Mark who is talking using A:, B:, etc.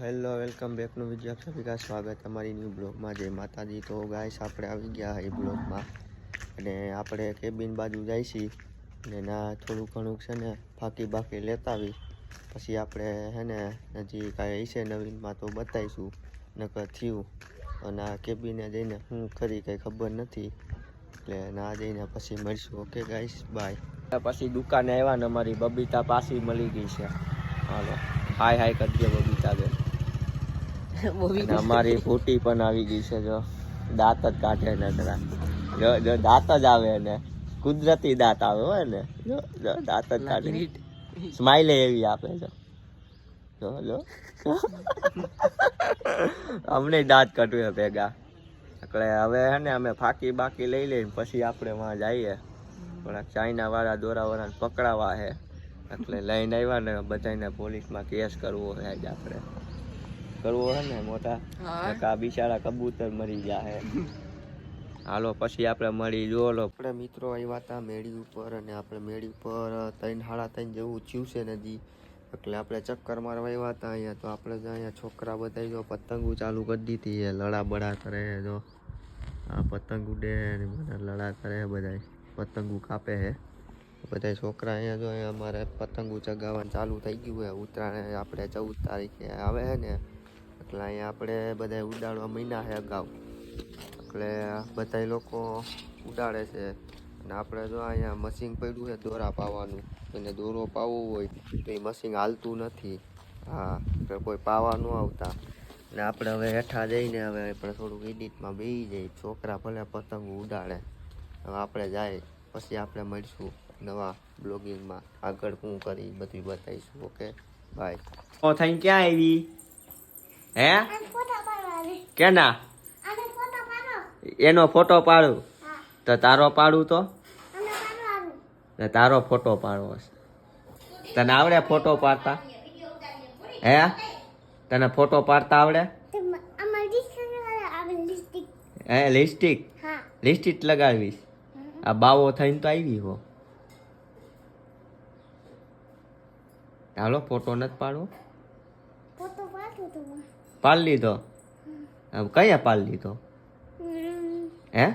A: Hello, welcome બેકનું બીજું આપ સભી સ્વાગત તમારી ન્યૂ બ્લોગમાં. જય માતાજી. તો ગાઈસ, આપણે આવી ગયા એ બ્લોગમાં. અને આપણે કેબિન બાજુ જઈશી અને ના થોડું ઘણું છે ને, ફાંકી બાકી લેતા આવી. પછી આપણે હે ને, હજી કાંઈ હશે નવીનમાં તો બતાવીશું. નકર થયું. અને આ કેબિને જઈને હું ખરી કંઈ ખબર નથી. એટલે ના જઈને પછી મળીશું. Okay guys, bye. પછી દુકાને આવ્યા ને અમારી બબીતા પાછી મળી ગઈ છે. હાલો. હાય હાય કરજે બબીતા બેન અમારી ફૂટી પણ આવી ગઈ છે જો. દાંત જ કાઢે ને જરા. જો જો દાંત જ આવે ને કુદરતી દાંત આવે હોય ને જો જો દાંત જ કાઢે. સ્માઈલ એવી આપે છે. જો જો. અમને દાંત કટવે ભેગા. એટલે હવે હે ને અમે ફાકી બાકી લઈ લઈને પછી આપણે વાં જઈએ. થોડાક ચાઇના વાળા દોરા વાળાને પકડાવા છે એટલે લઈને આવ્યા ને બધાને પોલીસમાં કેસ કરવો છે આજે આપણે. કરવો છે ને મોટા બિચારા કબૂતર મરી જાહે હાલો પછી આપણે મળી જો લો. આપણે મિત્રો આવ્યા હતા મેળી ઉપર અને આપણે મેળી ઉપર ત્રણ સાડા ત્રણ જેવું થયું છે નદી. એટલે આપણે ચક્કર મારવા આવ્યા હતા અહીંયા તો આપણે જો અહીંયા છોકરા બધા જો પતંગો ચાલુ કરી દીધી એ લડા બડા કરે જો. આ પતંગ ઉડે ને બધા લડા કરે બધા પતંગો કાપે છે. બધા છોકરા અહીંયા જો અહીંયા અમારે પતંગો ચગાવવાનું ચાલુ થઈ ગયું હોય ઉત્તરાયણ આપણે ચૌદ તારીખે આવે છે ને. એટલે અહીંયા આપણે બધા ઉડાડવા મહિના છે અગાઉ. એટલે બધા લોકો ઉડાડે છે. અને આપણે જો અહીંયા મશીન પડ્યું છે દોરા પાવાનું. એને દોરો પાવવો હોય તો એ મશીન હાલતું નથી. હા કોઈ પાવા ન આવતા. ને આપણે હવે હેઠા જઈને હવે આપણે થોડુંક એડિટમાં બેસી જઈએ. છોકરા ભલે પતંગ ઉડાડે. હવે આપણે જાય, પછી આપણે મળીશું નવા બ્લોગિંગમાં. આગળ શું કરી બધું બતાવીશું, ઓકે? બાય ઓ થેન્ક ક્યાં આવી હે? કેના? એનો ફોટો પાડું? તો તારો પાડું તો? ને તારો ફોટો પાડવો છે. તને આવડે ફોટો પાડતા? હે? તને ફોટો પાડતા આવડે? હે લિપસ્ટિક લિપસ્ટિક લગાવીશ આ બાવો થઈને તો આવી હો હાલો ફોટો નથી પાડવો. પાડી લીધો? કયા પાલ લીધો? હે?